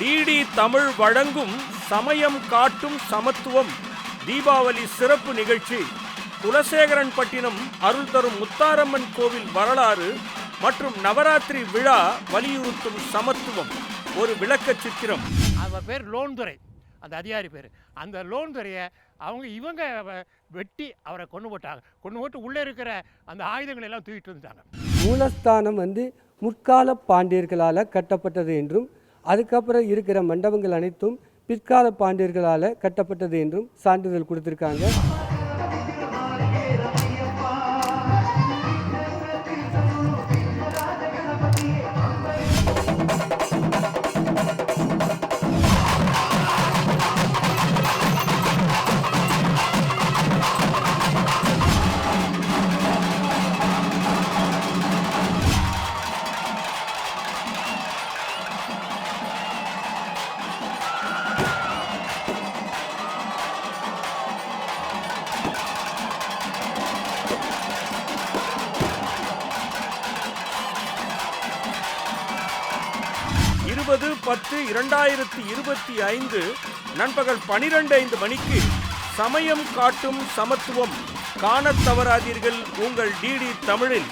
DD Tamil வழங்கும் சமயம் காட்டும் சமத்துவம் தீபாவளி சிறப்பு நிகழ்ச்சி. குலசேகரன்பட்டினம் அருள் தரும் முத்தாரம்மன் கோவில் வரலாறு மற்றும் நவராத்திரி விழா வலியுறுத்தும் சமத்துவம். ஒரு விளக்கச் சித்திரம். அவ பேர் லோன் துறை அந்த அதிகாரி பேர். அந்த லோன் துறையை அவங்க இவங்க வெட்டி அவரை கொண்டு போட்டாங்க. கொண்டு போட்டு உள்ளே இருக்கிற அந்த ஆயுதங்களை எல்லாம் தூக்கிட்டு வந்துட்டாங்க. மூலஸ்தானம் வந்து முற்கால பாண்டியர்களால் கட்டப்பட்டது என்றும் அதுக்கப்புறம் இருக்கிற மண்டபங்கள் அனைத்தும் பிற்கால பாண்டியர்களால் கட்டப்பட்டது என்றும் சான்றிதழ் கொடுத்துருக்காங்க. இருபது பத்து இரண்டாயிரத்தி இருபத்தி ஐந்து நண்பகல் பனிரெண்டு ஐந்து மணிக்கு சமயம் காட்டும் சமத்துவம் காணத் தவறாதீர்கள் உங்கள் டிடி தமிழில்.